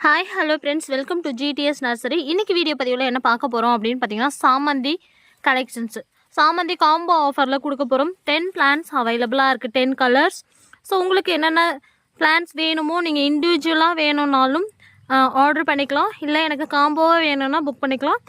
Hi hello friends welcome to GDS nursery இன்றைக்கி video பதிவில் என்ன பார்க்க போகிறோம் அப்படின்னு பார்த்தீங்கன்னா சாமந்தி கலெக்ஷன்ஸு சாமந்தி காம்போ ஆஃபரில் கொடுக்க போகிறோம் டென் பிளான்ஸ் அவைலபிளாக இருக்குது டென் கலர்ஸ் ஸோ உங்களுக்கு என்னென்ன பிளான்ஸ் வேணுமோ நீங்கள் இண்டிவிஜுவலாக வேணும்னாலும் ஆர்டர் பண்ணிக்கலாம். இல்லை எனக்கு காம்போவாக வேணும்னா புக் பண்ணிக்கலாம்.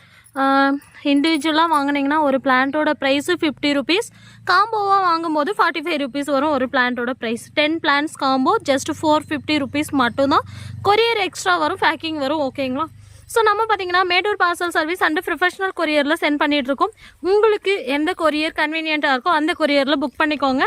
இண்டிவிஜுவலாக வாங்கினீங்கன்னா ஒரு பிளான்ட்டோட ப்ரைஸு ஃபிஃப்டி ருபீஸ் காம்போவாக வாங்கும்போது ஃபார்ட்டி ஃபைவ் ருபீஸ் வரும் ஒரு பிளான்ட்டோட price ten plants combo just four fifty rupees மட்டும்தான். கொரியர் எக்ஸ்ட்ரா வரும் பேக்கிங் வரும் ஓகேங்களா ஸோ நம்ம பார்த்தீங்கன்னா Mettur parcel service and professional கொரியரில் send பண்ணிகிட்ருக்கோம் உங்களுக்கு எந்த கொரியர் கன்வீனியண்ட்டாக இருக்கோ அந்த கொரியரில் புக் பண்ணிக்கோங்க.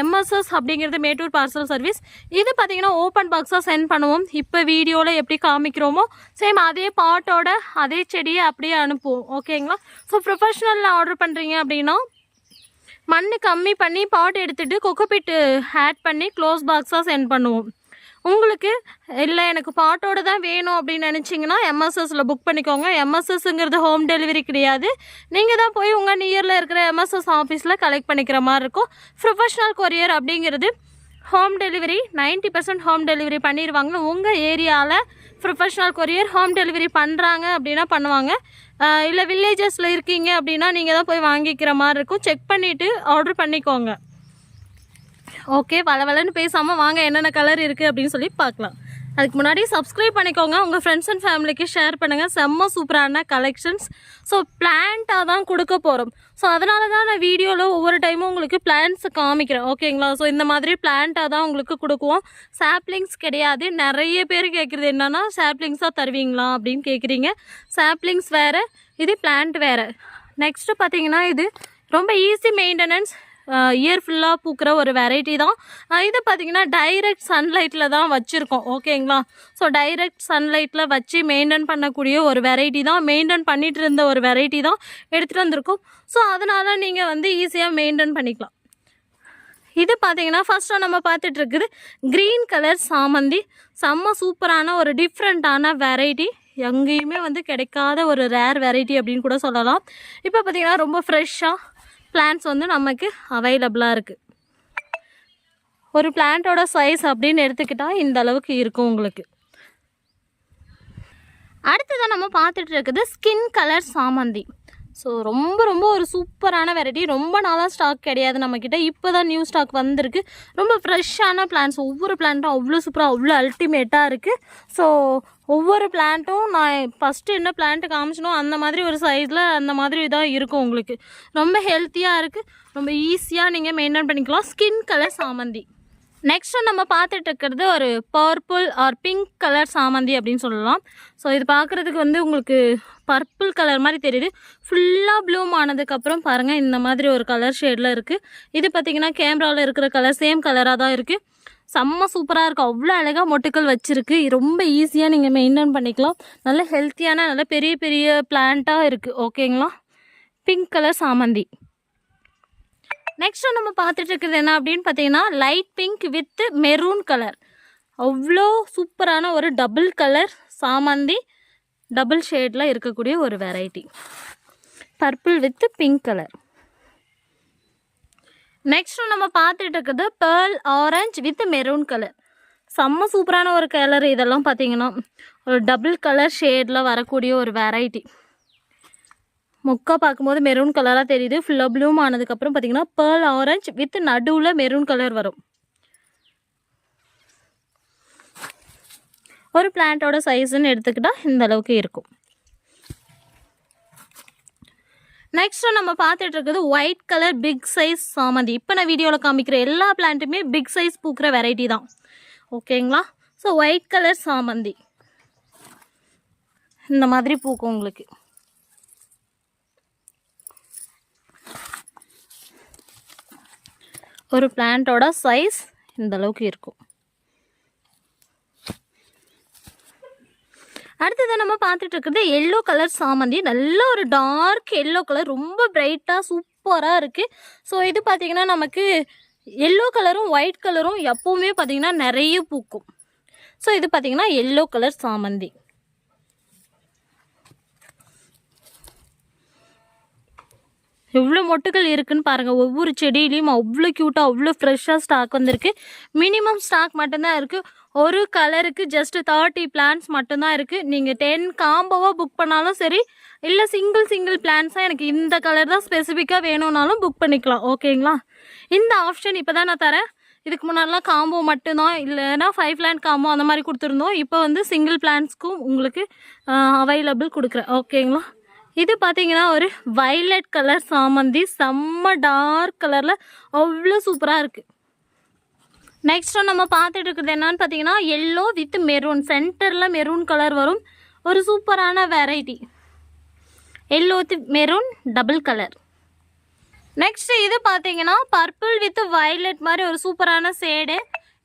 எம்எஸ்எஸ் அப்படிங்கிறது மேட்டூர் பார்சல் சர்வீஸ் இது பார்த்தீங்கன்னா ஓப்பன் பாக்ஸாக சென்ட் பண்ணுவோம். இப்போ வீடியோவில் எப்படி காமிக்கிறோமோ சேம் அதே பாட்டோட அதே செடியை அப்படியே அனுப்புவோம். ஓகேங்களா ஸோ ப்ரொஃபஷனலில் ஆர்டர் பண்ணுறீங்க அப்படின்னா மண் கம்மி பண்ணி பாட் எடுத்துகிட்டு கொக்கோபிட்டு ஆட் பண்ணி க்ளோஸ் பாக்ஸாக சென்ட் பண்ணுவோம். உங்களுக்கு? இல்லை எனக்கு பாட்டோடு தான் வேணும் அப்படின்னு நினச்சிங்கன்னா எம்எஸ்எஸில் புக் பண்ணிக்கோங்க. எம்எஸ்எஸ்ங்கிறது ஹோம் டெலிவரி கிடையாது. நீங்கள் தான் போய் உங்கள் நியரில் இருக்கிற எம்எஸ்எஸ் ஆஃபீஸில் கலெக்ட் பண்ணிக்கிற மாதிரி இருக்கும். ப்ரொஃபஷ்னல் கொரியர் அப்படிங்கிறது home delivery 90% percent home delivery பண்ணிடுவாங்க உங்கள் ஏரியாவில் ப்ரொஃபஷ்னல் கொரியர் ஹோம் டெலிவரி பண்ணுறாங்க அப்படின்னா பண்ணுவாங்க. இல்லை வில்லேஜஸில் இருக்கீங்க அப்படின்னா நீங்கள் தான் போய் வாங்கிக்கிற மாதிரி இருக்கும். செக் பண்ணிவிட்டு ஆர்டர் பண்ணிக்கோங்க. ஓகே வளவலன்னு பேசாமல் வாங்க என்னென்ன கலர் இருக்குது அப்படின்னு சொல்லி பார்க்கலாம். அதுக்கு முன்னாடி சப்ஸ்கிரைப் பண்ணிக்கோங்க. உங்கள் ஃப்ரெண்ட்ஸ் அண்ட் ஃபேமிலிக்கு ஷேர் பண்ணுங்கள் செம்ம சூப்பரான கலெக்ஷன்ஸ் ஸோ பிளான்ட்டாக தான் கொடுக்க போகிறோம் ஸோ அதனால தான் நான் வீடியோவில் ஒவ்வொரு டைமும் உங்களுக்கு பிளான்ஸ் காமிக்கிறேன். ஓகேங்களா ஸோ இந்த மாதிரி பிளான்ட்டாக தான் உங்களுக்கு கொடுக்குவோம். சாப்ளிங்ஸ் கிடையாது. நிறைய பேர் கேட்குறது என்னென்னா சாப்ளிங்ஸாக தருவீங்களா அப்படின்னு கேட்குறீங்க சாப்ளிங்ஸ் வேறு இது பிளான்ட் வேறு. நெக்ஸ்ட்டு பார்த்தீங்கன்னா இது ரொம்ப ஈஸி மெயின்டெனன்ஸ் இயர் ஃபுல்லாக பூக்கிற ஒரு வெரைட்டி தான். இது பார்த்தீங்கன்னா டைரக்ட் சன்லைட்டில் தான் வச்சுருக்கோம் ஓகேங்களா ஸோ டைரக்ட் சன்லைட்டில் வச்சு மெயின்டைன் பண்ணக்கூடிய ஒரு வெரைட்டி தான். மெயின்டைன் பண்ணிட்டு இருந்த ஒரு வெரைட்டி தான் எடுத்துகிட்டு வந்திருக்கோம். ஸோ அதனால் நீங்கள் வந்து ஈஸியாக மெயின்டைன் பண்ணிக்கலாம். இது பார்த்தீங்கன்னா ஃபர்ஸ்ட்டாக நம்ம பார்த்துட்ருக்குது க்ரீன் கலர் சாமந்தி. செம்ம சூப்பரான ஒரு டிஃப்ரெண்ட்டான வெரைட்டி எங்கேயுமே வந்து கிடைக்காத ஒரு ரேர் வெரைட்டி அப்படின்னு கூட சொல்லலாம். இப்போ பார்த்தீங்கன்னா ரொம்ப ஃப்ரெஷ்ஷாக பிளான்ட்ஸ் வந்து நமக்கு அவைலபிளாக இருக்குது ஒரு பிளான்ட்டோட சைஸ் அப்படின்னு எடுத்துக்கிட்டால் இந்த அளவுக்கு இருக்கும் உங்களுக்கு. அடுத்ததான் நம்ம பார்த்துட்டு இருக்குது ஸ்கின் கலர் சாமந்தி. ஸோ ரொம்ப ரொம்ப ஒரு சூப்பரான வெரைட்டி ரொம்ப நாளாக ஸ்டாக் கிடையாது நம்மக்கிட்ட இப்போ தான் நியூ ஸ்டாக் வந்திருக்கு. ரொம்ப ஃப்ரெஷ்ஷான பிளான்ஸ் ஒவ்வொரு பிளான்ட்டும் அவ்வளோ சூப்பராக அவ்வளோ அல்டிமேட்டாக இருக்குது ஸோ ஒவ்வொரு பிளான்ட்டும் நான் ஃபஸ்ட்டு என்ன பிளான்ட்டு காமிச்சினோ அந்த மாதிரி ஒரு சைஸில் அந்த மாதிரி இதாக இருக்கும் உங்களுக்கு. ரொம்ப ஹெல்த்தியாக இருக்குது ரொம்ப ஈஸியாக நீங்கள் மெயின்டைன் பண்ணிக்கலாம். ஸ்கின் கலர் சாமந்தி. நெக்ஸ்ட்டு நம்ம பார்த்துட்டு இருக்கிறது ஒரு பர்பிள் ஆர் பிங்க் கலர் சாமந்தி அப்படின்னு சொல்லலாம். ஸோ இது பார்க்குறதுக்கு வந்து உங்களுக்கு பர்பிள் கலர் மாதிரி தெரியுது. ஃபுல்லாக ப்ளூம் ஆனதுக்கப்புறம் பாருங்கள் இந்த மாதிரி ஒரு கலர் ஷேடில் இருக்குது இது பார்த்திங்கன்னா கேமராவில் இருக்கிற கலர் சேம் கலராக தான் இருக்குது செம்ம சூப்பராக இருக்குது அவ்வளோ அழகாக மொட்டுக்கள் வச்சுருக்கு. ரொம்ப ஈஸியாக நீங்கள் மெயின்டைன் பண்ணிக்கலாம். நல்ல ஹெல்த்தியான நல்ல பெரிய பெரிய பிளான்ட்டாக இருக்குது ஓகேங்களா பிங்க் கலர் சாமந்தி. நெக்ஸ்ட் நம்ம பார்த்துட்டு இருக்கிறது என்ன அப்படின்னு பார்த்தீங்கன்னா light pink with maroon colour அவ்வளோ சூப்பரான ஒரு டபுள் கலர் சாமந்தி. டபுள் ஷேடில் இருக்கக்கூடிய ஒரு variety purple with pink colour next நம்ம பார்த்துட்டு இருக்குது pearl orange with maroon colour செம்ம சூப்பரான ஒரு கலர் இதெல்லாம் பார்த்தீங்கன்னா ஒரு டபுள் கலர் ஷேடில் வரக்கூடிய ஒரு வெரைட்டி முக்கா பார்க்கும்போது மெரூன் கலராக தெரியுது. ஃபுல்லாக ப்ளூம் ஆனதுக்கப்புறம் பார்த்தீங்கன்னா பேர்ல் ஆரஞ்சு வித் நடுவில் மெரூன் கலர் வரும். ஒரு பிளான்ட்டோட சைஸ்ன்னு எடுத்துக்கிட்டால் இந்த அளவுக்கு இருக்கும். நெக்ஸ்ட் நம்ம பார்த்துட்டு இருக்குது ஒயிட் கலர் பிக் சைஸ் சாமந்தி. இப்போ நான் வீடியோவில் காமிக்கிற எல்லா பிளான்ட்டுமே பிக் சைஸ் பூக்கிற வெரைட்டி தான். ஓகேங்களா ஸோ ஒயிட் கலர் சாமந்தி. இந்த மாதிரி பூக்கும் உங்களுக்கு. ஒரு பிளான்ட்டோட சைஸ் இந்த அளவுக்கு இருக்கும். அடுத்ததாக நம்ம பார்த்துட்டு இருக்கிறது எல்லோ கலர் சாமந்தி. நல்ல ஒரு டார்க் எல்லோ கலர் ரொம்ப பிரைட்டாக சூப்பராக இருக்குது ஸோ இது பார்த்திங்கன்னா நமக்கு எல்லோ கலரும் ஒயிட் கலரும் எப்போவுமே பார்த்திங்கன்னா நிறைய பூக்கும். ஸோ இது பார்த்திங்கன்னா எல்லோ கலர் சாமந்தி. எவ்வளோ மொட்டுகள் இருக்குன்னு பாருங்கள் ஒவ்வொரு செடியிலையும் அவ்வளோ க்யூட்டாக அவ்வளோ ஃப்ரெஷ்ஷாக ஸ்டாக் வந்திருக்கு. மினிமம் ஸ்டாக் மட்டும்தான் இருக்குது ஒரு கலருக்கு ஜஸ்ட் தேர்ட்டி பிளான்ஸ் மட்டும்தான் இருக்குது நீங்கள் டென் காம்போவாக புக் பண்ணாலும் சரி இல்லை சிங்கிள் சிங்கிள் பிளான்ஸாக எனக்கு இந்த கலர் தான் ஸ்பெசிஃபிக்காக வேணும்னாலும் புக் பண்ணிக்கலாம். ஓகேங்களா இந்த ஆப்ஷன் இப்போ தான் நான் தரேன். இதுக்கு முன்னாடிலாம் காம்போ மட்டும்தான் இல்லைன்னா ஃபைவ் பிளான் காம்போ அந்த மாதிரி கொடுத்துருந்தோம். இப்போ வந்து சிங்கிள் பிளான்ஸ்க்கும் உங்களுக்கு அவைலபிள் கொடுக்குறேன். ஓகேங்களா இது பார்த்தீங்கன்னா ஒரு வைலட் கலர் சாமந்தி. செம்ம டார்க் கலரில் அவ்வளோ சூப்பராக இருக்குது நெக்ஸ்ட் நம்ம பார்த்துட்டு இருக்குது என்னன்னு பார்த்தீங்கன்னா எல்லோ வித் மெரூன் சென்டரில் மெரூன் கலர் வரும். ஒரு சூப்பரான variety yellow with maroon double colour next இது பார்த்தீங்கன்னா பர்பிள் வித் violet மாதிரி ஒரு சூப்பரான ஷேடு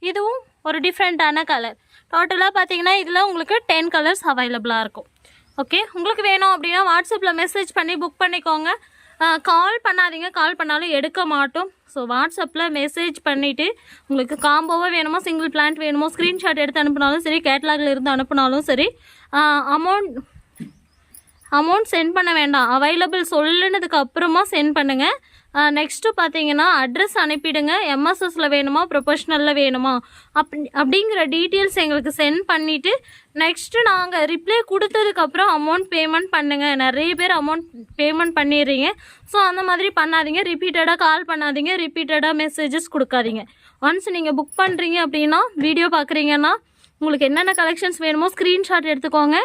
இதுவும் ஒரு டிஃப்ரெண்ட்டான கலர் டோட்டலாக பார்த்தீங்கன்னா இதில் உங்களுக்கு டென் கலர்ஸ் அவைலபிளாக இருக்கும். ஓகே உங்களுக்கு வேணும் அப்படின்னா வாட்ஸ்அப்பில் மெசேஜ் பண்ணி புக் பண்ணிக்கோங்க. கால் பண்ணாதீங்க. கால் பண்ணாலும் எடுக்க மாட்டோம். ஸோ வாட்ஸ்அப்பில் மெசேஜ் பண்ணிவிட்டு உங்களுக்கு காம்போவாக வேணுமோ சிங்கிள் பிளான்ட் வேணுமோ ஸ்க்ரீன்ஷாட் எடுத்து அனுப்பினாலும் சரி கேட்லாகில் இருந்து அனுப்புனாலும் சரி அமௌண்ட் அமௌண்ட் சென்ட் பண்ண வேண்டாம். அவைலபிள் சொல்லுனதுக்கு அப்புறமா சென்ட் பண்ணுங்கள் நெக்ஸ்ட்டு பார்த்தீங்கன்னா அட்ரஸ் அனுப்பிடுங்க. எம்எஸ்எஸில் வேணுமா ப்ரொஃபஷ்னலில் வேணுமா? அப்படி அப்படிங்கிற டீட்டெயில்ஸ் எங்களுக்கு சென்ட் பண்ணிவிட்டு நெக்ஸ்ட்டு நாங்கள் ரிப்ளை கொடுத்ததுக்கப்புறம் அமௌண்ட் பேமெண்ட் பண்ணுங்கள் நிறைய பேர் அமௌண்ட் பேமெண்ட் பண்ணிடுறீங்க. ஸோ அந்த மாதிரி பண்ணாதீங்க. ரிப்பீட்டடாக கால் பண்ணாதீங்க. ரிப்பீட்டடாக மெசேஜஸ் கொடுக்காதீங்க. ஒன்ஸ் நீங்கள் புக் பண்ணுறீங்க அப்படின்னா வீடியோ பார்க்குறீங்கன்னா உங்களுக்கு என்னென்ன கலெக்ஷன்ஸ் வேணுமோ ஸ்க்ரீன்ஷாட் எடுத்துக்கோங்க.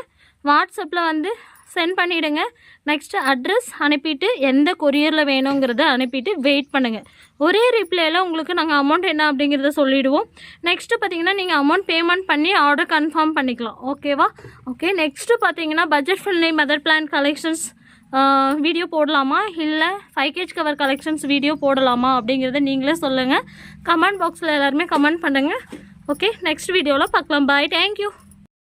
வாட்ஸ்அப்பில் வந்து சென்ட் பண்ணிவிடுங்க நெக்ஸ்ட்டு அட்ரஸ் அனுப்பிட்டு எந்த கொரியரில் வேணுங்கிறத அனுப்பிட்டு வெயிட் பண்ணுங்கள் ஒரே ரிப்ளையில் உங்களுக்கு நாங்கள் அமௌண்ட் என்ன அப்படிங்கிறத சொல்லிவிடுவோம் நெக்ஸ்ட்டு பார்த்தீங்கன்னா நீங்கள் அமௌண்ட் பேமெண்ட் பண்ணி ஆர்டர் கன்ஃபார்ம் பண்ணிக்கலாம். ஓகேவா ஓகே நெக்ஸ்ட்டு பார்த்தீங்கன்னா budget friendly mother plant collections video போடலாமா? இல்லை five gauge cover collections video போடலாமா அப்படிங்கிறத நீங்களே சொல்லுங்கள் கமெண்ட் பாக்ஸில் எல்லாருமே கமெண்ட் பண்ணுங்கள் ஓகே நெக்ஸ்ட் வீடியோவில் பார்க்கலாம். Bye thank you